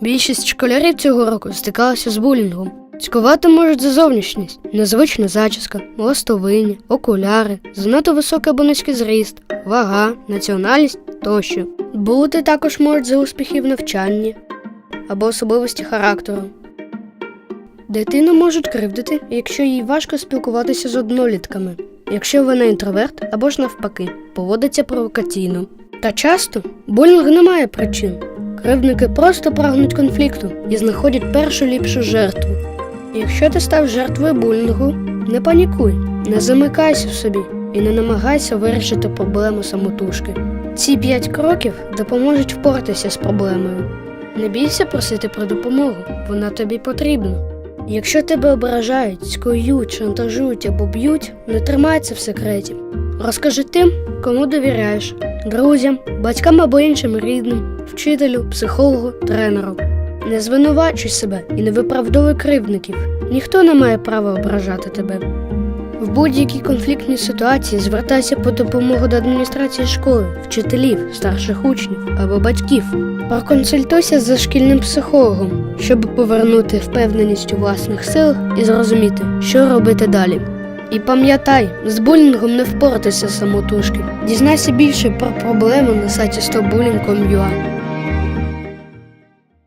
Більшість школярів цього року стикалася з булінгом. Цькувати можуть за зовнішність, незвична зачіска, ластовиння, окуляри, занадто високий або низький зріст, вага, національність тощо. Бути також можуть за успіхи в навчанні або особливості характеру. Дитину можуть кривдити, якщо їй важко спілкуватися з однолітками, якщо вона інтроверт або ж навпаки, поводиться провокаційно. Та часто булінг не має причин. Кривдники просто прагнуть конфлікту і знаходять першу ліпшу жертву. Якщо ти став жертвою булінгу, не панікуй, не замикайся в собі і не намагайся вирішити проблему самотужки. Ці п'ять кроків допоможуть впоратися з проблемою. Не бійся просити про допомогу, вона тобі потрібна. Якщо тебе ображають, скоюють, шантажують або б'ють, не тримай це в секреті. Розкажи тим, кому довіряєш друзям, батькам або іншим рідним, вчителю, психологу, тренеру. Не звинувачуй себе і не виправдовуй кривдників. Ніхто не має права ображати тебе. В будь-якій конфліктній ситуації звертайся по допомогу до адміністрації школи, вчителів, старших учнів або батьків. Проконсультуйся з шкільним психологом, щоб повернути впевненість у власних силах і зрозуміти, що робити далі. І пам'ятай, з булінгом не впоратися самотужки. Дізнайся більше про проблеми на сайті stopbullying.com.ua.